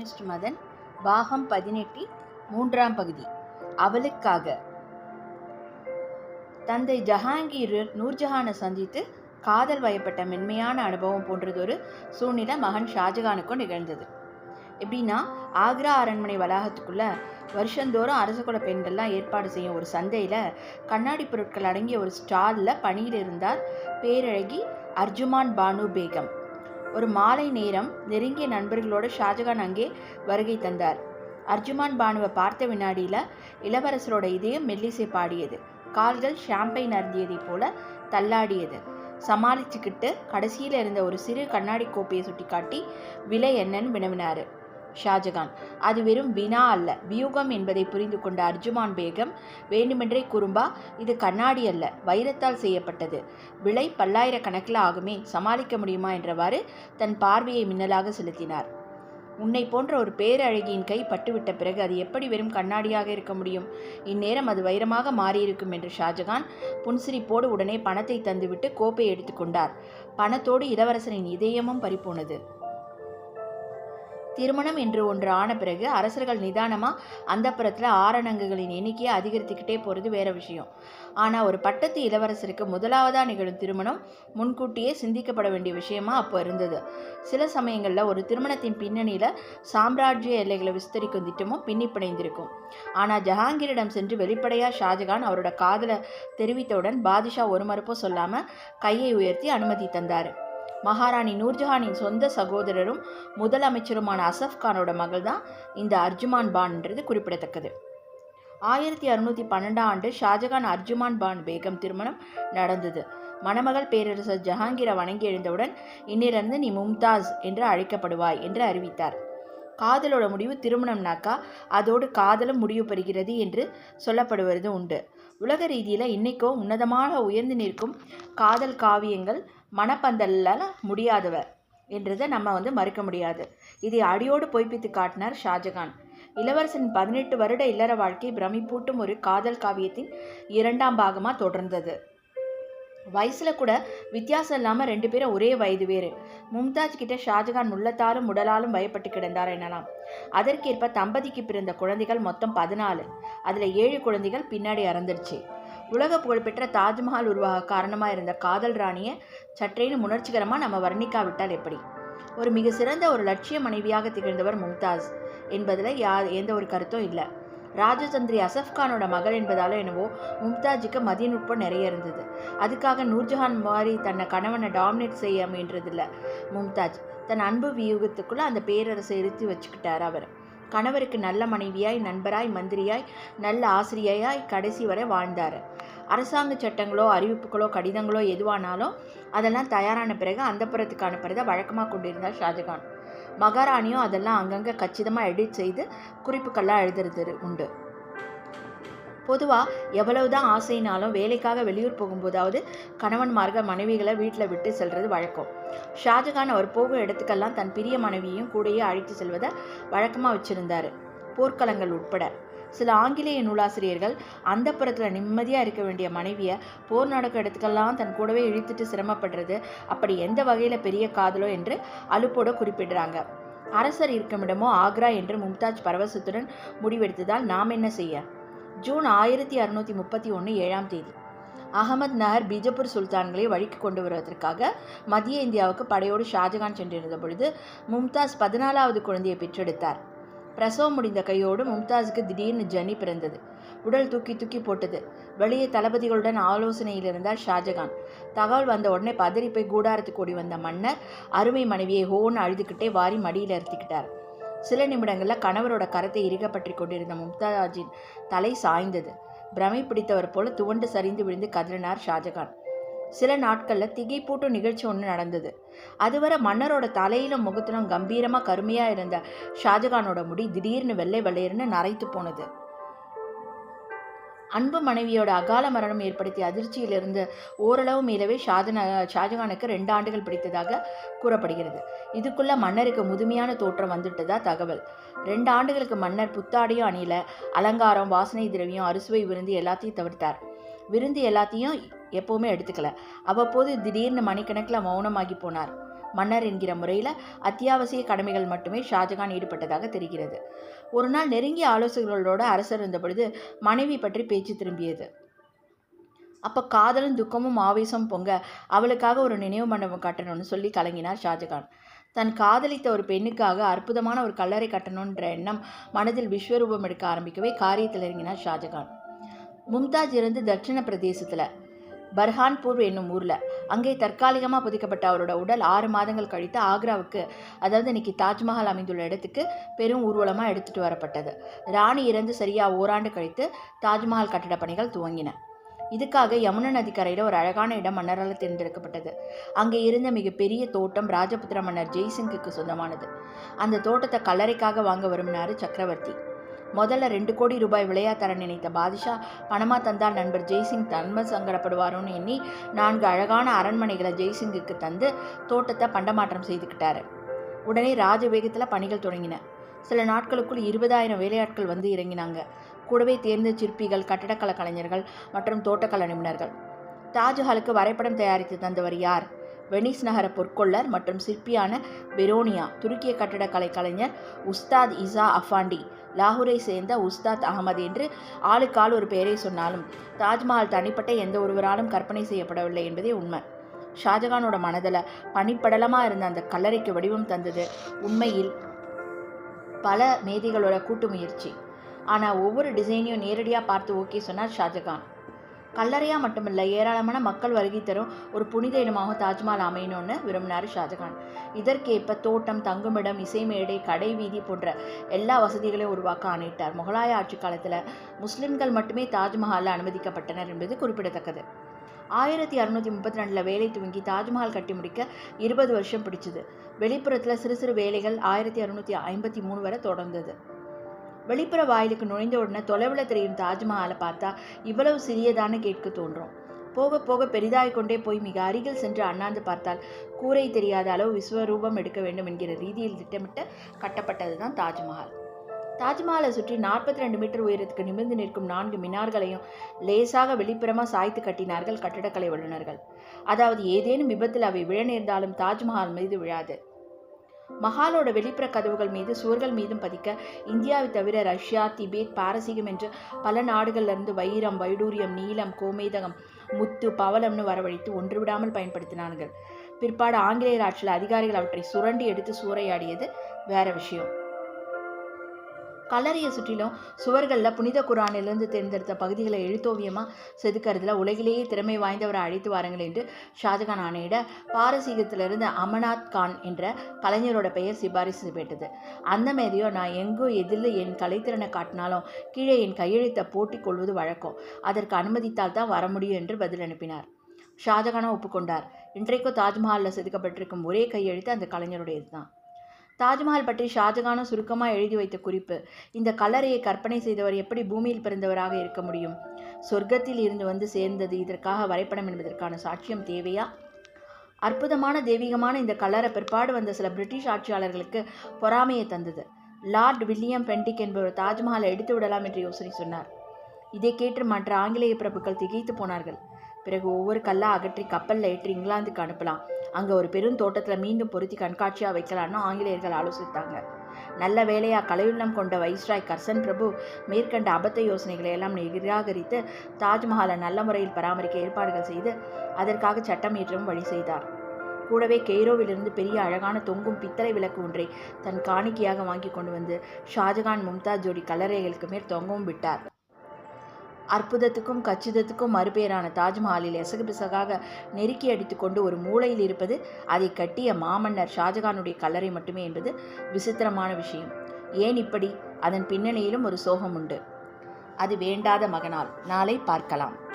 Minister Madan பாகம் பதினெட்டு மூன்றாம் பகுதி. அவளுக்காக. தந்தை ஜஹாங்கீர் நூர்ஜஹானை சந்தித்து காதல் வயப்பட்ட மென்மையான அனுபவம் போன்றதொரு சூழ்நிலை மகன் ஷாஜகானுக்கும் நிகழ்ந்தது. எப்படின்னா ஆக்ரா அரண்மனை வளாகத்துக்குள்ள வருஷந்தோறும் அரச குல பெண்கள்லாம் ஏற்பாடு செய்யும் ஒரு சந்தையில் கண்ணாடி பொருட்கள் அடங்கிய ஒரு ஸ்டாலில் பணியில் இருந்தார் பேரழகி அர்ஜுமான் பானு பேகம். ஒரு மாலை நேரம் நெருங்கிய நண்பர்களோடு ஷாஜகான் அங்கே வருகை தந்தார். அர்ஜுமான் பானுவை பார்த்த வினாடியில் இளவரசரோட இதயம் மெல்லிசை பாடியது. கால்கள் ஷாம்பைன் அருந்தியதைப் போல தள்ளாடியது. சமாளிச்சுக்கிட்டு கடைசியில் இருந்த ஒரு சிறு கண்ணாடி கோப்பையை சுட்டிக்காட்டி விலை என்னன்னு வினவினார். ஷாஜகான். அது வெறும் வினா அல்ல. வியூகம் என்பதை புரிந்து கொண்ட அர்ஜுமான் பேகம் வேண்டுமென்றே குறும்பா இது கண்ணாடி அல்ல வைரத்தால் செய்யப்பட்டது. விலை பல்லாயிரக்கணக்கில் ஆகுமே சமாளிக்க முடியுமா? என்றவாறு தன் பார்வையை மின்னலாக செலுத்தினார். உன்னை போன்ற ஒரு பேரழகியின் கை பட்டுவிட்ட பிறகு அது எப்படி வெறும் கண்ணாடியாக இருக்க முடியும்? இந்நேரம் அது வைரமாக மாறியிருக்கும் என்று ஷாஜகான் புன்சிரிப்போடு உடனே பணத்தை தந்துவிட்டு கோப்பை எடுத்துக்கொண்டார் பணத்தோடு இளவரசனின் இதயமும் பறிப்போனது திருமணம் என்று ஒன்று ஆன பிறகு அரசர்கள் நிதானமாக அந்தப்புறத்தில் ஆரணங்குகளின் எண்ணிக்கையை அதிகரித்துக்கிட்டே போகிறது வேறு விஷயம். ஆனால் ஒரு பட்டத்து இளவரசருக்கு முதலாவதாக நிகழும் திருமணம் முன்கூட்டியே சிந்திக்கப்பட வேண்டிய விஷயமா அப்போ இருந்தது. சில சமயங்களில் ஒரு திருமணத்தின் பின்னணியில் சாம்ராஜ்ய எல்லைகளை விஸ்தரிக்கும் திட்டமும் பின்னி பிணைந்திருக்கும் ஆனால் ஜஹாங்கீரிடம் சென்று வெளிப்படையாக ஷாஜகான் அவரோட காதலை தெரிவித்தவுடன் பாதிஷா ஒரு மறுப்போ சொல்லாமல் கையை உயர்த்தி அனுமதி தந்தார். மகாராணி நூர்ஜஹானின் சொந்த சகோதரரும் முதலமைச்சருமான அசஃப் கானோட மகள் தான் இந்த அர்ஜுமான் பான்ன்றது குறிப்பிடத்தக்கது. ஆயிரத்தி அறுநூற்றி பன்னெண்டாம் ஆண்டு ஷாஜகான் அர்ஜுமான் பான் பேகம் திருமணம் நடந்தது. மணமகள் பேரரசர் ஜஹாங்கீரை வணங்கி எழுந்தவுடன் இன்னிலிருந்து நீ மும்தாஸ் என்று அழைக்கப்படுவாய் என்று அறிவித்தார். காதலோட முடிவு திருமணம்னாக்கா அதோடு காதலும் முடிவு பெறுகிறது என்று சொல்லப்படுவது உண்டு. உலக ரீதியில் இன்னைக்கோ உன்னதமாக உயர்ந்து நிற்கும் காதல் காவியங்கள் மனப்பந்தல்ல முடியாதவர் என்றதை நம்ம வந்து மறுக்க முடியாது. இதை அடியோடு பொய்ப்பித்து காட்டினார் ஷாஜகான். இளவரசன் பதினெட்டு வருட இல்லற வாழ்க்கை பிரமிப்பூட்டும் ஒரு காதல் காவியத்தின் இரண்டாம் பாகமாக தொடர்ந்தது. வயசில் கூட வித்தியாசம் இல்லாமல் ரெண்டு பேரும் ஒரே வயது வேறு. மும்தாஜ் கிட்ட ஷாஜகான் உள்ளத்தாலும் உடலாலும் பயப்பட்டு கிடந்தார் எனலாம். அதற்கேற்ப தம்பதிக்கு பிறந்த குழந்தைகள் மொத்தம் பதினாலு. அதில் ஏழு குழந்தைகள் பின்னாடி அறந்துடுச்சு. உலக புகழ்பெற்ற தாஜ்மஹால் உருவாக காரணமாக இருந்த காதல் ராணியை சற்றேனும் உணர்ச்சிகரமாக நம்ம வர்ணிக்காவிட்டால் எப்படி? ஒரு மிக சிறந்த ஒரு லட்சிய மனைவியாக திகழ்ந்தவர் மும்தாஸ் என்பதில் யா எந்த ஒரு கருத்தும் இல்லை. ராஜதந்திரி அசஃப் கானோட மகள் என்பதாலோ என்னவோ மும்தாஜுக்கு மதிநுட்பம் நிறைய இருந்தது. அதுக்காக நூர்ஜஹான் மாதிரி தன்னை கணவனை டாமினேட் செய்ய முயன்றதில்லை மும்தாஜ். தன் அன்பு வியூகத்துக்குள்ளே அந்த பேரரசை இருத்தி வச்சுக்கிட்டார் அவர். கணவருக்கு நல்ல மனைவியாய் நண்பராய் மந்திரியாய் நல்ல ஆசிரியராய் கடைசி வரை வாழ்ந்தார். அரசாங்க சட்டங்களோ அறிவிப்புகளோ கடிதங்களோ எதுவானாலும் அதெல்லாம் தயாரான பிறகு அந்த புறத்துக்கு அனுப்புறதை வழக்கமாக கொண்டிருந்தார் ஷாஜகான். மகாராணியும் அதெல்லாம் அங்கங்கே கச்சிதமாக எடிட் செய்து குறிப்புக்கள்லாம் எழுதுறது உண்டு. பொதுவாக எவ்வளவுதான் ஆசைனாலும் வேலைக்காக வெளியூர் போகும்போதாவது கணவன்மார்கள் மனைவிகளை வீட்டில் விட்டு செல்வது வழக்கம். ஷாஜகான் அவர் போகும் இடத்துக்கெல்லாம் தன் பிரிய மனைவியையும் கூடயே அழைத்து செல்வதை வழக்கமாக வச்சுருந்தார். போர்க்களங்கள் உட்பட. சில ஆங்கிலேய நூலாசிரியர்கள் அந்த புறத்தில் நிம்மதியாக இருக்க வேண்டிய மனைவியை போர் நடக்க இடத்துக்கெல்லாம் தன் கூடவே இழுத்துட்டு சிரமப்படுறது அப்படி எந்த வகையில் பெரிய காதலோ என்று அலுப்போட குறிப்பிடுறாங்க. அரசர் இருக்குமிடமோ ஆக்ரா என்று மும்தாஜ் பரவசத்துடன் முடிவெடுத்ததால் நாம் என்ன செய்ய? ஜூன் ஆயிரத்தி அறுநூற்றி முப்பத்தி ஒன்று ஏழாம் தேதி. அகமது நகர் பீஜப்பூர் சுல்தான்களை வழிக்கு கொண்டு வருவதற்காக மத்திய இந்தியாவுக்கு படையோடு ஷாஜகான் சென்றிருந்த பொழுது மும்தாஸ் பதினாலாவது குழந்தையை பெற்றெடுத்தார். பிரசவம் முடிந்த கையோடு மும்தாஸுக்கு திடீர்னு ஜனி பிறந்தது. உடல் தூக்கி தூக்கி போட்டது. வெளியே தளபதிகளுடன் ஆலோசனையில் இருந்தார் ஷாஜகான். தகவல் வந்த உடனே பதறி போய் கூடாரத்துக்கு ஓடி வந்த மன்னர் அருமை மனைவியை ஹோன்னு அழுதுகிட்டே வாரி மடியில் இருத்திக்கிட்டார் சில நிமிடங்களில் கணவரோட கரத்தை இறுகப்பற்றி கொண்டிருந்த மும்தாஜின் தலை சாய்ந்தது. பிரமை பிடித்தவர் போல துவண்டு சரிந்து விழுந்து கதறினார் ஷாஜகான். சில நாட்களில் திகைப்பூட்டும் நிகழ்ச்சி ஒன்று நடந்தது. அதுவரை மன்னரோட தலையிலும் முகத்திலும் கம்பீரமாக கருமையாக இருந்த ஷாஜகானோட முடி திடீர்னு வெள்ளை வெள்ளையர்னு நரைத்து போனது. அன்பு மனைவியோட அகால மரணம் ஏற்படுத்திய அதிர்ச்சியிலிருந்து ஓரளவு மீளவே ஷாஜன ஷாஜகானுக்கு ரெண்டு ஆண்டுகள் பிடித்ததாக கூறப்படுகிறது. இதுக்குள்ள மன்னருக்கு முதுமையான தோற்றம் வந்துட்டதா தகவல். ரெண்டு ஆண்டுகளுக்கு மன்னர் புத்தாடையும் அணியில அலங்காரம் வாசனை திரவியம் அறுசுவை விருந்து எல்லாத்தையும் தவிர்த்தார். விருந்து எல்லாத்தையும் எப்போவுமே எடுத்துக்கல. அவ்வப்போது திடீர்னு மணிக்கணக்கில் மௌனமாகி போனார். மன்னர் என்கிற முறையில் அத்தியாவசிய கடமைகள் மட்டுமே ஷாஜகான் ஈடுபட்டதாக தெரிகிறது. ஒரு நாள் நெருங்கிய ஆலோசகர்களோடு அரசர் இருந்தபொழுது மனைவி பற்றி பேச்சு திரும்பியது. அப்போ காதலும் துக்கமும் ஆவேசம் பொங்க அவளுக்காக ஒரு நினைவு மண்டபம் கட்டணும்னு சொல்லி கலங்கினார் ஷாஜகான். தன் காதலித்த ஒரு பெண்ணுக்காக அற்புதமான ஒரு கல்லறை கட்டணுன்ற எண்ணம் மனதில் விஸ்வரூபம் எடுக்க ஆரம்பிக்கவே காரியத்தில் இறங்கினார் ஷாஜகான். மும்தாஜ் இருந்து தட்சிண பிரதேசத்தில் பர்ஹான்பூர் என்னும் ஊரில். அங்கே தற்காலிகமாக புதைக்கப்பட்ட அவரோட உடல் ஆறு மாதங்கள் கழித்து ஆக்ராவுக்கு அதாவது இன்னைக்கு தாஜ்மஹால் அமைந்துள்ள இடத்துக்கு பெரும் ஊர்வலமாக எடுத்துகிட்டு வரப்பட்டது. ராணி இறந்து சரியாக ஓராண்டு கழித்து தாஜ்மஹால் கட்டிட பணிகள் துவங்கின. இதுக்காக யமுனா நதிக்கரையில் ஒரு அழகான இடம் மன்னரால் தேர்ந்தெடுக்கப்பட்டது. அங்கே இருந்த மிகப்பெரிய தோட்டம் ராஜபுத்திர மன்னர் ஜெய்சிங்குக்கு சொந்தமானது. அந்த தோட்டத்தை கல்லறைக்காக வாங்க விரும்பினார் சக்கரவர்த்தி. முதல்ல ரெண்டு கோடி ரூபாய் விளையா தர நினைத்த பாதுஷா பணமா தந்தால் நண்பர் ஜெய்சிங் தன்ம சங்கடப்படுவாரோன்னு எண்ணி நான்கு அழகான அரண்மனைகளை ஜெய்சிங்குக்கு தந்து தோட்டத்தை பண்டமாற்றம் செய்துக்கிட்டாரு. உடனே ராஜவேகத்தில் பணிகள் தொடங்கின. சில நாட்களுக்குள் இருபதாயிரம் வேலையாட்கள் வந்து இறங்கினாங்க. கூடவே தேர்ந்த சிற்பிகள் கட்டடக்கலை கலைஞர்கள் மற்றும் தோட்டக்கலை நிபுணர்கள். தாஜ்ஹாலுக்கு வரைபடம் தயாரித்து தந்தவர் யார்? வெனிஸ் நகர பொற்கொள்ளர் மற்றும் சிற்பியான பெரோனியா துருக்கிய கட்டடக்கலை கலைஞர் உஸ்தாத் இசா அஃபாண்டி லாகூரை சேர்ந்த உஸ்தாத் அகமது என்று ஆளுக்கால் ஒரு பெயரை சொன்னாலும் தாஜ்மஹால் தனிப்பட்ட எந்த ஒருவராலும் கற்பனை செய்யப்படவில்லை என்பதே உண்மை. ஷாஜகானோட மனதில் பனிப்படலமாக இருந்த அந்த கல்லறைக்கு வடிவம் தந்தது உண்மையில் பல மேதைகளோட கூட்டு முயற்சி. ஆனால் ஒவ்வொரு டிசைனையும் நேரடியாக பார்த்து ஓகே சொன்னார் ஷாஜகான். கல்லறையாக மட்டுமில்லை ஏராளமான மக்கள் வருகை தரும் ஒரு புனித இடமாக தாஜ்மஹால் அமையணும்னு விரும்பினார் ஷாஜகான். இதற்கேற்ப தோட்டம் தங்குமிடம் இசை மேடை கடை வீதி போன்ற எல்லா வசதிகளையும் உருவாக்க ஆணையிட்டார். முகலாய ஆட்சி காலத்தில் முஸ்லிம்கள் மட்டுமே தாஜ்மஹாலில் அனுமதிக்கப்பட்டனர் என்பது குறிப்பிடத்தக்கது. ஆயிரத்தி அறுநூற்றி முப்பத்தி ரெண்டில் வேலை துவங்கி தாஜ்மஹால் கட்டி முடிக்க இருபது வருஷம் பிடிச்சது. வெளிப்புறத்தில் சிறு சிறு வேலைகள் ஆயிரத்தி அறுநூற்றி ஐம்பத்தி மூணு வரை தொடர்ந்தது. வெளிப்புற வாயிலுக்கு நுழைந்த உடனே தொலைவில் தெரியும் தாஜ்மஹாலை பார்த்தா இவ்வளவு சிறியதான கேட்க தோன்றும். போக போக பெரிதாய் கொண்டே போய் மிக அருகில் சென்று அண்ணாந்து பார்த்தால் கூரை தெரியாத அளவு விஸ்வரூபம் எடுக்க வேண்டும் என்கிற ரீதியில் திட்டமிட்டு கட்டப்பட்டது தான் தாஜ்மஹால். தாஜ்மஹாலை சுற்றி நாற்பத்தி ரெண்டு மீட்டர் உயரத்துக்கு நிமிர்ந்து நிற்கும் நான்கு மினார்களையும் லேசாக வெளிப்புறமாக சாய்த்து கட்டினார்கள் கட்டிடக்கலை வல்லுநர்கள். அதாவது ஏதேனும் விபத்தில் அவை விழ நேர்ந்தாலும் தாஜ்மஹால் மீது விழாது. மஹாலோட வெளிப்புற கதவுகள் மீது சுவர்கள் மீதும் பதிக்க இந்தியாவை தவிர ரஷ்யா திபேத் பாரசீகம் என்று பல நாடுகளிலிருந்து வைரம் வைடூரியம் நீலம் கோமேதகம் முத்து பவளம்னு வரவழைத்து ஒன்றுவிடாமல் பயன்படுத்தினார்கள். பிற்பாடு ஆங்கிலேயர் ஆட்சியில் அதிகாரிகள் அவற்றை சுரண்டி எடுத்து சூறையாடியது வேற விஷயம். கல்லறையை சுற்றிலும் சுவர்களில் புனித குரானிலிருந்து தேர்ந்தெடுத்த பகுதிகளை எழுத்தோவியமாக செதுக்கிறதுல உலகிலேயே திறமை வாய்ந்தவரை அழைத்து வாருங்கள் என்று ஷாஜகான் ஆணையிட பாரசீகத்திலிருந்து அமனாத் கான் என்ற கலைஞரோட பெயர் சிபாரிசு பெற்றது. அந்த மாதிரியோ நான் எங்கோ எதில் என் கலைத்திறனை காட்டினாலும் கீழே என் கையெழுத்தை போட்டிக் கொள்வது வழக்கம். அதற்கு அனுமதித்தால் தான் வர முடியும் என்று பதில் அனுப்பினார். ஷாஜகானும் ஒப்புக்கொண்டார். இன்றைக்கும் தாஜ்மஹாலில் செதுக்கப்பட்டிருக்கும் ஒரே கையெழுத்து அந்த கலைஞருடையது தான் தாஜ்மஹால் பற்றி ஷாஜகானும் சுருக்கமாக எழுதி வைத்த குறிப்பு. இந்த கல்லறையை கற்பனை செய்தவர் எப்படி பூமியில் பிறந்தவராக இருக்க முடியும்? சொர்க்கத்தில் இருந்து வந்து சேர்ந்தது இதற்காக வரைபடம் என்பதற்கான சாட்சியம் தேவையா? அற்புதமான தெய்வீகமான இந்த கல்லறை பிற்பாடு வந்த சில பிரிட்டிஷ் ஆட்சியாளர்களுக்கு பொறாமையை தந்தது. லார்ட் வில்லியம் பென்டிக் என்பவர் தாஜ்மஹாலை எடுத்து விடலாம் என்று யோசனை சொன்னார். இதை கேட்டு மற்ற ஆங்கிலேய பிரபுக்கள் திகைத்து போனார்கள். பிறகு ஒவ்வொரு கல்லா அகற்றி கப்பலில் ஏற்றி இங்கிலாந்துக்கு அனுப்பலாம். அங்கே ஒரு பெரும் தோட்டத்தில் மீண்டும் பொருத்தி கண்காட்சியாக வைக்கலான்னு ஆங்கிலேயர்கள் ஆலோசித்தாங்க. நல்ல வேலையாக கலையுள்ளம் கொண்ட வைஸ்ராய் கர்சன் பிரபு மேற்கண்ட அபத்த யோசனைகளை எல்லாம் நிராகரித்து தாஜ்மஹாலை நல்ல முறையில் பராமரிக்க ஏற்பாடுகள் செய்து அதற்காக சட்டம் இயற்றவும் வழி செய்தார். கூடவே கெய்ரோவிலிருந்து பெரிய அழகான தொங்கும் பித்தளை விளக்கு ஒன்றை தன் காணிக்கையாக வாங்கி கொண்டு வந்து ஷாஜகான் மும்தாஜ் ஜோடி கல்லறைகளுக்கு மேல் தொங்கவும் விட்டார். அற்புதத்துக்கும் கச்சிதத்துக்கும் மறுபேரான தாஜ்மஹாலில் எசகு பிசகாக நெருக்கி அடித்துக்கொண்டு ஒரு மூலையில் இருப்பது அதை கட்டிய மாமன்னர் ஷாஜகானுடைய கல்லறை மட்டுமே என்பது விசித்திரமான விஷயம். ஏன் இப்படி? அதன் பின்னணியிலும் ஒரு சோகம் உண்டு அது வேண்டாத மகனால். நாளை பார்க்கலாம்.